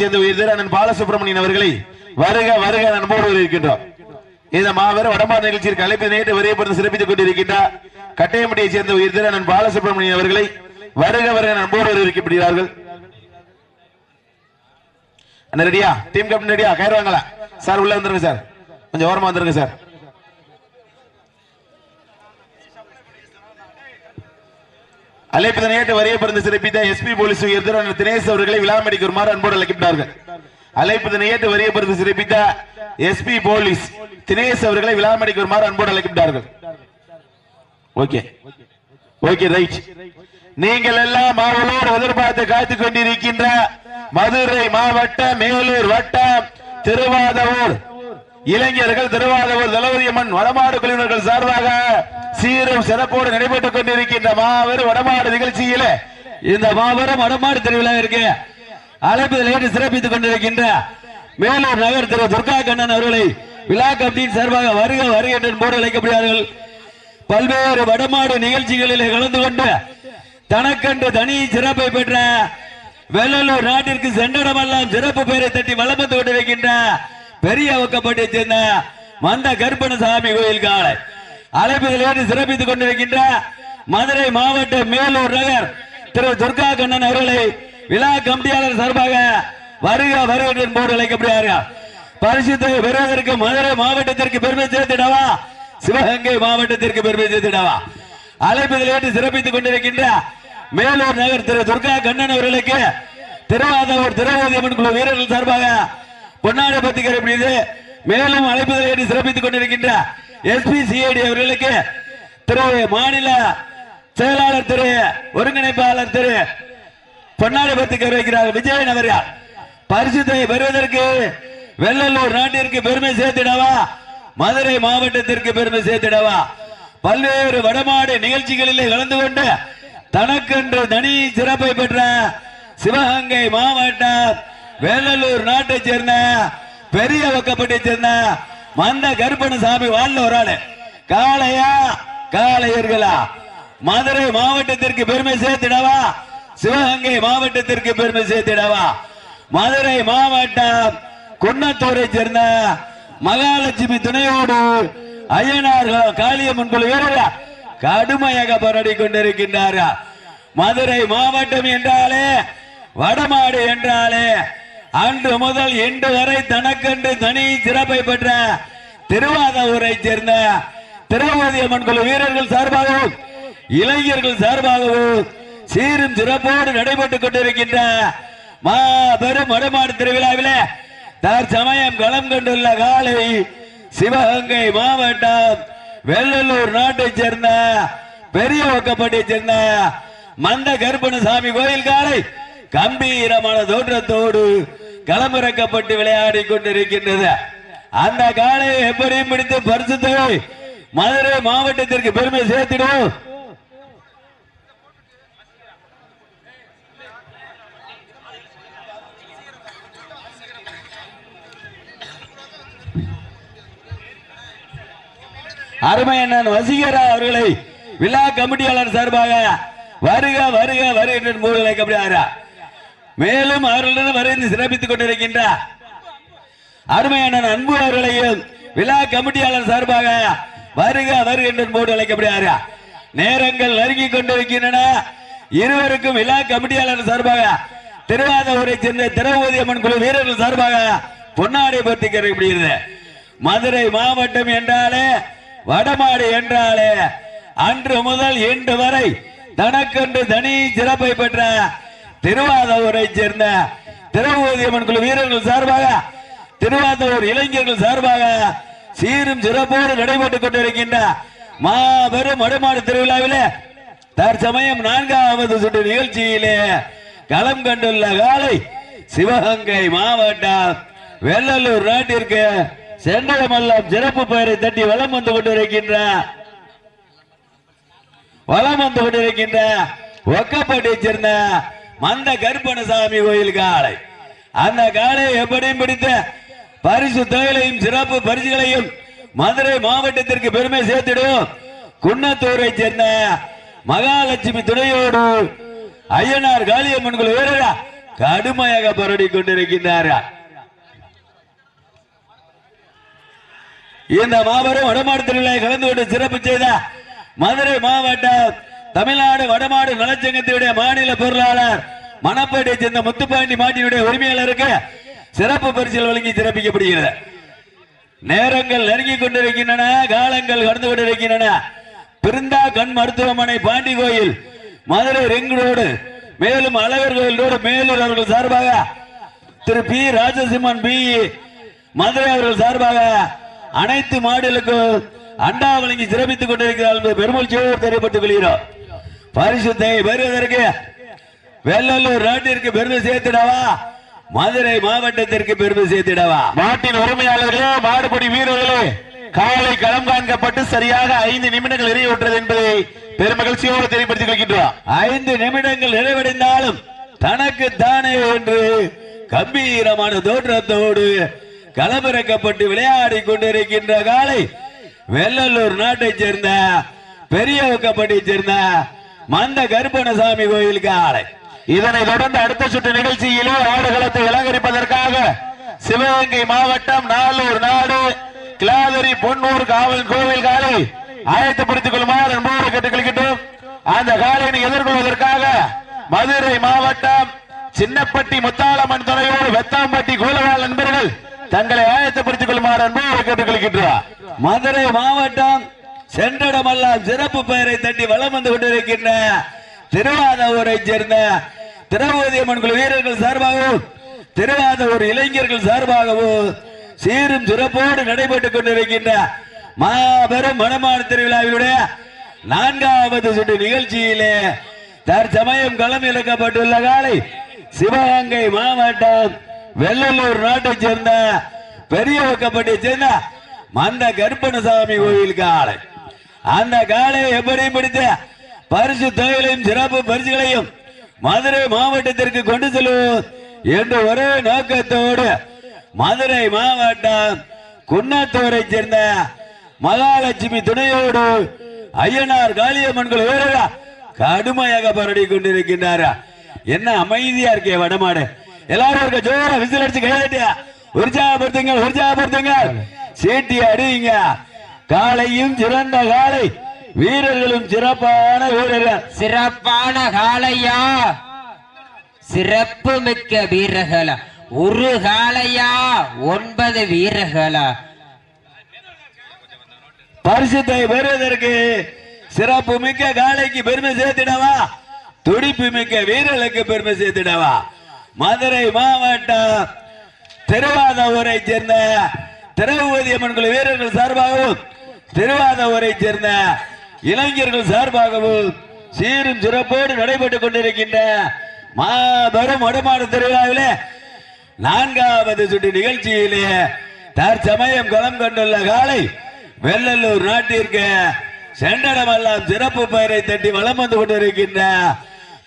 சேர்ந்த உயர்ந்த அண்ணன் பாலசுப்ரமணியன் அவர்களை வருக வருக அன்போடு இருக்கின்றோம் இந்த மாபெரும் வடமாறு நிகழ்ச்சியில் கலைப்பு நேற்று வரையப்பட்டு சிறப்பித்துக் கொண்டிருக்கின்றார். கட்டையம்பட்டியை சேர்ந்த உயர்ந்த அண்ணன் பாலசுப்ரமணியன் அவர்களை வருக வருக அன்போடு இருக்கப்படுகிறார்கள் ரெடியா டீம் கேப்டன் ரெடியா கயிறு வாங்கல. சார் உள்ள வந்துருங்க சார். கொஞ்சம் ஓரமா வந்துருங்க சார். அழைப்பு நேற்று வரைய பிறந்த சிறப்பித்த எஸ்பி போலீஸ் உயர்ந்தர் அண்ணன் தினேஷ் அவர்களை விழாமடிக்கு வருமாறு அன்போடு அழைக்கின்றார்கள். அழைப்பு நேற்று வரைய பிறந்த சிறப்பித்த எஸ்பி போலீஸ் தினேஷ் அவர்களை விழாமடிக்கு வருமாறு அன்போடு அழைக்கின்றார்கள். ஓகே. Okay right. நீங்கள் எல்லாம் அவளோடு எதிர்பார்த்து காத்துக் கொண்டிருக்கின்ற மதுரை மாவட்ட மேலூர் வட்டம் திருவாதவூர். இளைஞர்கள் திருவாதவூர் தளபதியம்மன் வடமாடு குழுவினர்கள் சார்பாக சீரும் சிறப்போடு நடைபெற்றுக் கொண்டிருக்கின்ற மாபெரும் வடமாடு நிகழ்ச்சியில இந்த மாபெரும் வடமாடு திருவிழா இருக்கு. அழைப்பதில் ஏற்று சிறப்பித்துக் கொண்டிருக்கின்ற மேலூர் நகர் திரு துர்கா கண்ணன் அவர்களை விழா கமிட்டியின் சார்பாக வருக வருக என்று போடு அழைக்கப்படுகிறார்கள். பல்வேறு வடமாடு நிகழ்ச்சிகளில் கலந்து கொண்டு தனக்கென்று தனி சிறப்பை பெற்ற வெள்ளலூர் நாட்டிற்கு சென்றடமெல்லாம் சிறப்பு பெயரை தட்டி வளம் வந்து கொண்டிருக்கின்ற பெரிய ஒக்கப்பட்டியை சேர்ந்த மந்த கருப்பணசாமி கோயில் காலை. அழைப்பதில் ஏற்று சிறப்பித்துக் கொண்டிருக்கின்ற மதுரை மாவட்ட மேலூர் நகர் திரு துர்கா கண்ணன் அவர்களை விழா கமிட்டியாளர் சார்பாக வருக வருக என்று போர்டு அழைக்கப்படுகிறார்கள் பரிசுத்தை பெறுவதற்கு மதுரை மாவட்டத்திற்கு பெருமை சேர்த்திடவா? சிவகங்கை மாவட்டத்திற்கு பெருமை சேர்த்திடவா? அழைப்பதில் ஏற்று சிறப்பித்துக் கொண்டிருக்கின்ற மேலூர் நகர் திரு துர்கா கண்ணன் அவர்களுக்கு திருவாதூர் திருவாதியம்மன் குழு வீரர்கள் சார்பாக பொன்னாடை பத்தி மீது மேலும் அழைப்புதலை என்று சிறப்பித்துக் கொண்டிருக்கின்ற எஸ்பி சிஐடி அவர்களுக்கு திரு மாநில செயலாளர் திரு ஒருங்கிணைப்பாளர் திரு பொன்னாடை பத்தி கருவிக்கிறார் விஜயன் அவர்கள். பரிசுத்தை பெறுவதற்கு வெள்ளலூர் நாட்டிற்கு பெருமை சேர்த்திடவா? மதுரை மாவட்டத்திற்கு பெருமை சேர்த்திடவா? பல்வேறு வடமாடு நிகழ்ச்சிகளிலே கலந்து கொண்டு தனக்கென்று தனி சிறப்பை பெற்ற சிவகங்கை மாவட்டம் வேலூர் நாட்டை சேர்ந்த பெரிய வக்கப்பட்டை சேர்ந்த மந்த கருப்பணசாமி வாழ்ந்த ஒரு ஆளு. காளையா? காளையர்களா? மதுரை மாவட்டத்திற்கு பெருமை சேர்த்திடவா? சிவகங்கை மாவட்டத்திற்கு பெருமை சேர்த்திடவா? மதுரை மாவட்டம் குன்னத்தூரை சேர்ந்த மகாலட்சுமி துணையோடு ஐயனார் காளியம்மன் குழு வீரர்கள் கடுமையாக போராடி கொண்டிருக்கின்றார்கள் மதுரை மாவட்டம் என்றாலே வடமாடு என்றாலே அன்று முதல் இன்று வரை தனக்கென்று தனி சிறப்பை பெற்ற திருவாதூரை சேர்ந்த திருவதி அம்மன் குழு வீரர்கள் சார்பாகவும் இளைஞர்கள் சார்பாகவும் சீரும் சிறப்போடு நடைபெற்றுக் கொண்டிருக்கின்ற மாபெரும் வடமாடு திருவிழாவிலே தற்சமயம் களம் கண்டுள்ள காலை சிவகங்கை மாவட்டம் வெள்ளலூர் நாட்டைச் சேர்ந்த பெரிய ஒக்கப்பட்டியை சேர்ந்த மந்த கருப்பணசாமி கோயில் காலை கம்பீரமான தோற்றத்தோடு களமிறக்கப்பட்டு விளையாடி கொண்டிருக்கின்றது. அந்த காலையை எப்படியும் பிடித்து பரிசு மதுரை மாவட்டத்திற்கு பெருமை சேர்த்திடும் அருமை அண்ணன் வசீகரா அவர்களை விழா கமிட்டியாளர் சார்பாக வருக வருக வருகின்ற மூலங்களை மூடு மேலும் அவர்களிடம் வரைந்து சிறப்பித்துக் கொண்டிருக்கின்றார். அருமையான அன்பு அவர்களையும் விழா கமிட்டியாளர் சார்பாக வருக வருக என்று அழைக்கப்படுகிறார். நேரங்கள் நெருங்கிக் கொண்டிருக்கின்றன. இருவருக்கும் விழா கமிட்டியாளர் சார்பாக திருவாதூரை சேர்ந்த திரௌபதி அம்மன் குழு வீரர்கள் சார்பாக பொன்னாடை பற்றி கருதப்படுகிறது. மதுரை மாவட்டம் என்றாலே வடமாடு என்றாலே அன்று முதல் இன்று வரை தனக்கென்று தனி சிறப்பை பெற்ற திருவாதூரை சேர்ந்த திரௌபதி அம்மன் குழு வீரர்கள் சார்பாக திருவாதூர் இளைஞர்கள் சார்பாக சீரும் சிறப்போடு நடைபெற்றுக் கொண்டிருக்கின்ற மாபெரும் வடமாடு திருவிழாவிலே தற்சமயம் நான்காவது சுற்று நிகழ்ச்சியிலே களம் கண்டுள்ள காலை சிவகங்கை மாவட்டம் வெள்ளலூர் நாட்டிற்கு சென்றடமெல்லாம் சிறப்பு பெயரை தட்டி வலம் வந்து கொண்டிருக்கின்ற வலம் வந்து கொண்டிருக்கின்ற ஒக்கப்பட்டியை சேர்ந்த மந்த கருப்பணசாமி கோயில் காளை அந்த காளை எப்படியும் பிடித்த பரிசு தொகைகளையும் சிறப்பு பரிசுகளையும் மதுரை மாவட்டத்திற்கு பெருமை சேர்த்திடும். குன்னத்தூரை சேர்ந்த மகாலட்சுமி துணையோடு ஐயனார் காளியம்மன் குழு வீரரா கடுமையாக பரடி கொண்டிருக்கின்றார். இந்த மாபெரும் வடமாடு கலந்து கொண்டு சிறப்பு செய்த மதுரை மாவட்டம் தமிழ்நாடு வடமாடு நலச்சங்கத்தினுடைய மாநில பொருளாளர் மணப்பேட்டை சேர்ந்த முத்துப்பாண்டி மாட்டினுடைய உரிமையாளருக்கு சிறப்பு பரிசில் வழங்கி சிறப்பிக்கப்படுகிறது. நேரங்கள் நெருங்கி கொண்டிருக்கின்றன காலங்கள் கடந்து கொண்டிருக்கின்றன. பிருந்தா கண் மருத்துவமனை பாண்டி கோயில் மதுரை ரிங் ரோடு மேலும் அழகர் கோயில் ரோடு மேலூர் அவர்கள் சார்பாக திரு பி ராஜசிம்மன் பி மதுரை அவர்கள் சார்பாக அனைத்து மாடுகளுக்கும் அண்டா வழங்கி சிறப்பித்துக் கொண்டிருக்கிறார் என்பது பெருமொழியோடு தெரியப்பட்டுக் கொள்கிறோம். பரிசுத்தை பெறுவதற்கு வெள்ளலூர் நாட்டிற்கு பெருமை சேர்த்திடவா? மதுரை மாவட்டத்திற்கு பெருமை சேர்த்திடவா? மாட்டின் உரிமையாளர்களே மாடுபிடி வீரர்களே காலை களம் காண்கப்பட்டு சரியாக ஐந்து நிமிடங்கள் நிறைவுற்றது என்பதை பெருமகிழ்ச்சியோடு தெரியப்படுத்திக் கொள்கின்றோம். ஐந்து நிமிடங்கள் நிறைவடைந்தாலும் தனக்கு தானே என்று கம்பீரமான தோற்றத்தோடு களமிறக்கப்பட்டு விளையாடி கொண்டிருக்கின்ற காலை வெள்ளலூர் நாட்டைச் சேர்ந்த பெரிய சேர்ந்த மந்த கருப்பணசாமி கோயிலுக்கு ஆலை இதனை தொடர்ந்து அடுத்த சுற்று நிகழ்ச்சியிலே ஆடுகளத்தை அலங்கரிப்பதற்காக சிவகங்கை மாவட்டம் நாலூர் நாடு கிளாதரி பொன்னூர் காவல் கோவில் காலை ஆயத்தப்படுத்திக் கொள்ளுமாறு அன்போடு கேட்டுக்கொள்கின்றோம். அந்த காலையினை எதிர்கொள்வதற்காக மதுரை மாவட்டம் சின்னப்பட்டி முத்தாளம்மன் துணையோடு வெத்தாம்பட்டி கூலவாள் நண்பர்கள் தங்களை ஆயத்தப்படுத்திக் கொள்ளுமாறு அன்போடு கேட்டுக்கொள்கின்றார் மதுரை மாவட்டம் சென்றடமெல்லாம் சிறப்பு பெயரை தட்டி வளம் வந்து கொண்டிருக்கின்ற திருவாதூரை சேர்ந்த திரௌபதி அம்மன் குழு வீரர்கள் சார்பாகவும் திருவாதூர் இளைஞர்கள் சார்பாகவும் சீரும் சிறப்போடு நடைபெற்றுக் கொண்டிருக்கின்ற மாபெரும் மனமான திருவிழாவினுடைய நான்காவது சுற்று நிகழ்ச்சியிலே தற்சமயம் களம் இழக்கப்பட்டுள்ள காலை சிவகங்கை மாவட்டம் வெள்ளலூர் நாட்டைச் சேர்ந்த பெரிய சேர்ந்த மந்த கருப்பணசாமி கோயில் காலை. அந்த காலை எப்படி பிடித்த பரிசு தொகைகளையும் சிறப்பு பரிசுகளையும் மதுரை மாவட்டத்திற்கு கொண்டு செல்வோம் என்ற ஒரே நோக்கத்தோடு மதுரை மாவட்டம் குன்னத்தூரை சேர்ந்த மகாலட்சுமி துணையோடு ஐயனார் காளியம்மன் வீரரா கடுமையாக பரடி கொண்டிருக்கின்றார். என்ன அமைதியா இருக்கே வடமாடு. எல்லாரும் இருக்க ஜோர விசில் அடிச்சு கைதட்டியா உற்சாகப்படுத்துங்க உற்சாகப்படுத்துங்க சீட்டி அடிங்க. காலையும் சிறந்த காலை வீரர்களும் சிறப்பான வீரர்கள். சிறப்பான காளையா? சிறப்பு மிக்க வீரர்களா? ஒரு காளையா? ஒன்பது வீரர்களா? பரிசுத்தை பெறுவதற்கு சிறப்பு மிக்க காலைக்கு பெருமை சேர்த்திடவா? துடிப்பு மிக்க வீரர்களுக்கு பெருமை சேர்த்திடவா? மதுரை மாவட்டம் திருவாதூரை சேர்ந்த திரௌபதி அம்மன் குழு வீரர்கள் சார்பாகவும் திருவாதூரை சேர்ந்த இளைஞர்கள் சார்பாகவும் சீரும் சிறப்போடு நடைபெற்றுக் கொண்டிருக்கின்ற மாபெரும் வடமாடு திருவிழாவிலே நான்காவது சுற்று நிகழ்ச்சியிலே தற்சமயம் களம் கொண்டுள்ள காலை வெள்ளலூர் நாட்டிற்கு சென்றடமெல்லாம் சிறப்பு பெயரை தட்டி வலம் வந்து கொண்டிருக்கின்ற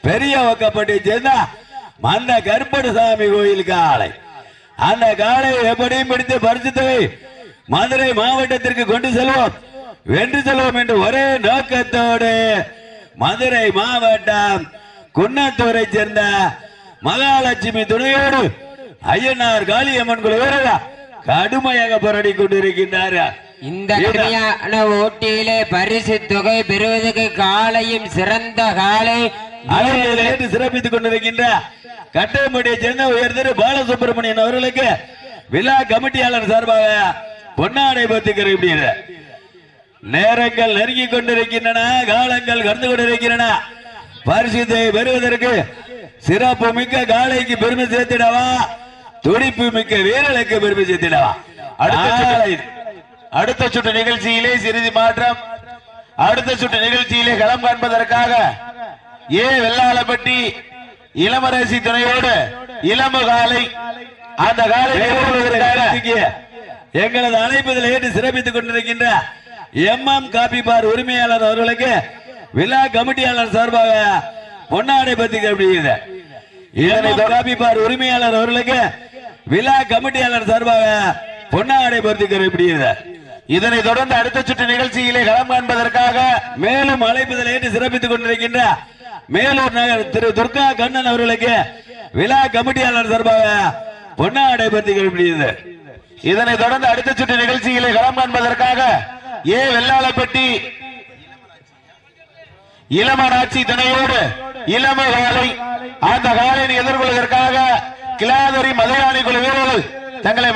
பெரிய ஒக்கப்பட்டி சேர்ந்த மந்த கருப்பணசாமி கோயில் காலை. அந்த காலை எப்படியும் பிடித்து பரிசு தொகை மதுரை மாவட்டத்திற்கு கொண்டு செல்வோம். வென்று செல்வோம் என்று ஒரே நோக்கத்தோடு மதுரை மாவட்டம் குன்னத்தூரை சேர்ந்த மகாலட்சுமி துணையோடு ஐயனார் காளியம்மன் குழு வீரர்கள் கடுமையாக போராடி கொண்டிருக்கின்றார்கள் இந்த கடுமையான ஓட்டியிலே பரிசு தொகை பெறுவதற்கு காலையும் சிறந்த காலை ஏற்று சிறப்பித்துக் கொண்டிருக்கின்ற கட்டமடியை உயர் திரு பாலசுப்ரமணியன் அவர்களுக்கு விழா கமிட்டியாளர் சார்பாக பொன்னாடை பத்தி கருவிடுகிறது நேரங்கள் நெருங்கி கொண்டிருக்கின்றன காலங்கள் கடந்து கொண்டிருக்கின்றன. பரிசுத்தை பெறுவதற்கு சிறப்பு மிக்க காலைக்கு பெருமை சேர்த்திடவா? துடிப்பு மிக்க வீரர்களுக்கு பெருமை சேர்த்திடவா? அடுத்த சுற்று நிகழ்ச்சியிலே சிறிது மாற்றம். அடுத்த சுற்று நிகழ்ச்சியிலே களம் காண்பதற்காக ஏ வெள்ளாளப்பட்டி இளமரசி துணையோடு இளம காலை அந்த காலை எங்களது அழைப்பதில் ஏற்று சிறப்பித்துக் கொண்டிருக்கின்ற எம் எம் காபி பார் உரிமையாளர் அவர்களுக்கு விழா கமிட்டியாளர் சார்பாக பொன்னாடை பத்தி கருப்படுகிறது எம் காபி பார் உரிமையாளர் அவர்களுக்கு விழா கமிட்டியாளர் சார்பாக பொன்னாடை பத்தி கருப்படுகிறது இதனை தொடர்ந்து அடுத்த சுற்று நிகழ்ச்சியிலே களம் காண்பதற்காக மேலும் அழைப்புதல் ஏற்று சிறப்பித்துக் கொண்டிருக்கின்ற மேலூர் நகர் திரு துர்கா கண்ணன் அவர்களுக்கு விழா கமிட்டியாளர் சார்பாக பொன்னாடை பற்றி கழிப்பிடியது இதனை தொடர்ந்து அடுத்த சுற்று நிகழ்ச்சிகளை களம் காண்பதற்காக ஏ. வெள்ளாளப்பட்டி இளமராட்சி துணையோடு இளம காலை அந்த காலை எதிர்கொள்வதற்காக கிளாதரி மதுராணி குழு வீரர்கள் தங்களை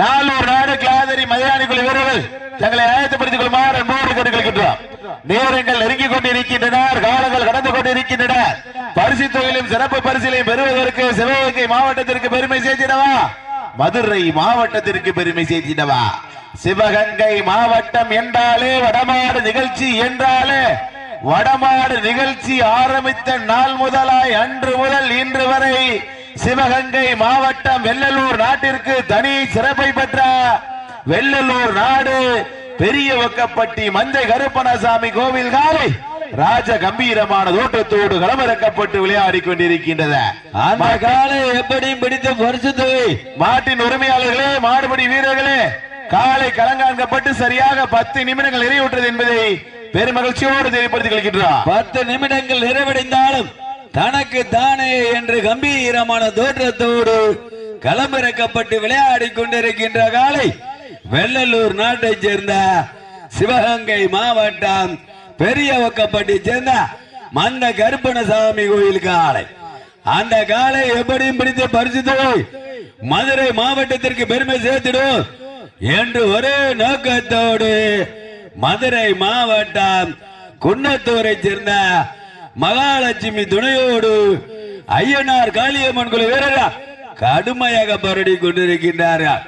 நாலூர் நாடு கிளாதரி மதையாணி வீரர்கள் தங்களை ஆயத்தப்படுத்திக் கொள்ளுமாறு அன்போடு கேட்டுக்கொள்கின்றோம். நேரங்கள் நெருங்கிக் கொண்டிருக்கின்றன காலங்கள் கடந்து கொண்டிருக்கின்றன. பரிசு தொகையிலும் சிறப்பு பரிசிலையும் பெறுவதற்கு சிவகங்கை மாவட்டத்திற்கு பெருமை சேர்த்திடவா? மதுரை மாவட்டத்திற்கு பெருமை சேர்த்திடவா? சிவகங்கை மாவட்டம் என்றாலே வடமாடு நிகழ்ச்சி என்றாலே வடமாடு நிகழ்ச்சி ஆரம்பித்த நாள் முதலாய் அன்று முதல் இன்று வரை சிவகங்கை மாவட்டம் வெள்ளலூர் நாட்டிற்கு தனி சிறப்பை பெற்ற வெள்ளலூர் நாடு பெரிய ஒக்கப்பட்டி மஞ்சை கருப்பணசாமி கோவில் காலை ராஜ கம்பீரமான தோட்டத்தோடு களமிறக்கப்பட்டு விளையாடி கொண்டிருக்கின்றது. அந்த காலை எப்படியும் பிடித்து பரிசு தொகை மாட்டின் உரிமையாளர்களே மாடுபடி வீரர்களே காலை கலங்காண்கப்பட்டு சரியாக பத்து நிமிடங்கள் நிறைவுற்றது என்பதை பெருமகிழ்ச்சியோடு தெரியப்படுத்திக் கொள்கின்றார் பத்து நிமிடங்கள் நிறைவடைந்தாலும் தனக்கு தானே என்று கம்பீரமான தோற்றத்தோடு களமிறக்கப்பட்டு விளையாடி கொண்டிருக்கின்ற காலை வெள்ளலூர் நாட்டைச் சேர்ந்த சிவகங்கை மாவட்டம் பெரிய ஒக்கப்பட்டி சேர்ந்த மந்த கருப்பணசாமி கோயில் காலை. அந்த காலை எப்படியும் பிடித்து பரிசு மதுரை மாவட்டத்திற்கு பெருமை சேர்த்திடும் என்று ஒரே நோக்கத்தோடு மதுரை மாவட்டம் குன்னத்தூரை சேர்ந்த மகாலட்சுமி துணையோடு ஐயனார் காளியம்மன் குழு வீரரா கடுமையாக பரடி கொண்டிருக்கின்றார்கள்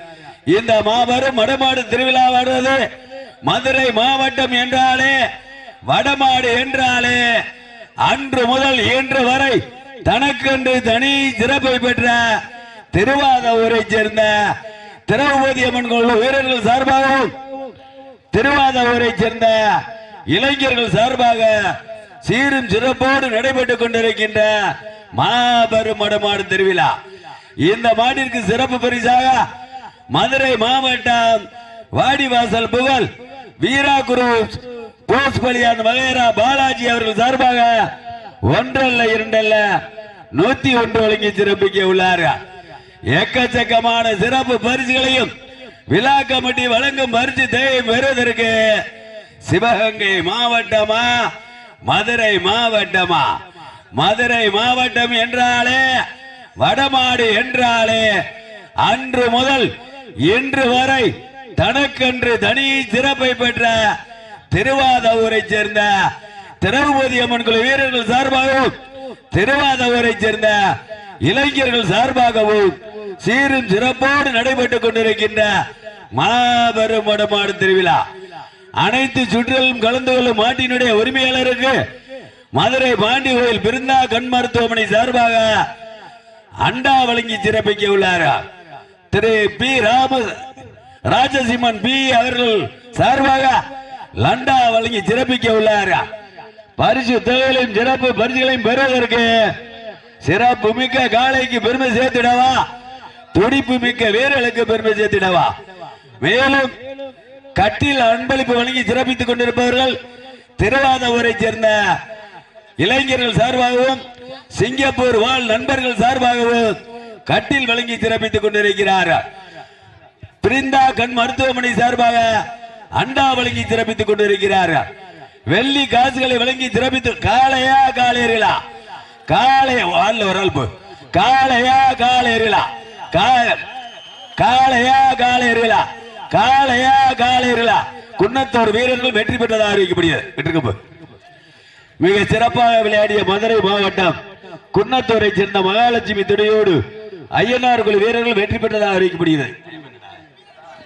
இந்த மாபெரும் வடமாடு திருவிழாவானது மதுரை மாவட்டம் என்றாலே வடமாடு என்றாலே அன்று முதல் இன்று வரை தனக்கென்று தனி சிறப்பை பெற்ற திருவாதூரை சேர்ந்த திரௌபதி அம்மன் குழு வீரர்கள் சார்பாகவும் திருவாதூரை சேர்ந்த இளைஞர்கள் சார்பாக சீரும் சிறப்போடு நடைபெற்றுக் கொண்டிருக்கின்ற மாபெரும் மடமாடு திருவிழா. இந்த மாட்டிற்கு சிறப்பு பரிசாக மதுரை மாவட்டம் வாடிவாசல் புகழ் வீரா குரூப் போஸ் பலியான் மகேரா பாலாஜி அவர்கள் சார்பாக ஒன்றல்ல இரண்டல்ல நூத்தி ஒன்று வழங்கி சிறப்பிக்க உள்ளார்கள் எக்கச்சக்கமான சிறப்பு பரிசுகளையும் விழா கமிட்டி வழங்கும் பரிசு தேவை பெறுவதற்கு சிவகங்கை மாவட்டமா மதுரை மாவட்டமா? மதுரை மாவட்டம் என்றாலே வடமாடு என்றாலே அன்று முதல் இன்று வரை தனக்கென்று தனி சிறப்பை பெற்ற திருவாதவரை சேர்ந்த திரௌபதி அம்மன் குழு வீரர்கள் சார்பாகவும் திருவாதவரை சேர்ந்த இளைஞர்கள் சார்பாகவும் சீரும் சிறப்போடு நடைபெற்றுக் கொண்டிருக்கின்ற மாபெரும் வடமாடு திருவிழா. அனைத்து சுற்றிலும் கலந்து கொள்ளும் மாட்டினுடைய உரிமையாளருக்கு மதுரை பாண்டி கோயில் பிருந்தா கண் மருத்துவமனை சார்பாக அண்டா வழங்கி சிறப்பிக்க உள்ளார். திரு பி ராம ராஜசிம்மன் பி அவர்கள் சார்பாக லண்டா வழங்கி சிறப்பிக்க உள்ளார். பரிசு தொகைகளையும் சிறப்பு பரிசுகளையும் பெறுவதற்கு சிறப்பு மிக்க காளைக்கு பெருமை சேர்த்திடவா? துடிப்பு மிக்க வீரர்களுக்கு பெருமை சேர்த்திடவா? மேலும் கட்டில் அன்பளிப்பு வழங்கி சிறப்பித்துக் கொண்டிருப்பவர்கள் திருவாதூரை சேர்ந்த இளைஞர்கள் சார்பாகவும் சிங்கப்பூர் வாழ் நண்பர்கள் சார்பாகவும் கட்டில் வழங்கி சிறப்பித்துக் கொண்டிருக்கிறார். பிரிந்தா கண் மருத்துவமனை சார்பாக அண்டா வழங்கி சிறப்பித்துக் கொண்டிருக்கிறார். வெள்ளி காசுகளை வழங்கி சிறப்பித்து காலையா காளையர்களா? காலைய வாழ்ல ஒரு ஆள் காலையா காளையா காலையா கா- காளையா காளையர்களா குன்னத்தோர் வீரர்கள் வெற்றி பெற்றதாக அறிவிக்கப்படுகிறது. மிக சிறப்பாக விளையாடிய மதுரை மாவட்டம் குன்னத்தூரை சேர்ந்த மகாலட்சுமி துணையோடு ஐயனார் குழு வீரர்கள் வெற்றி பெற்றதாக அறிவிக்கப்படுகிறது.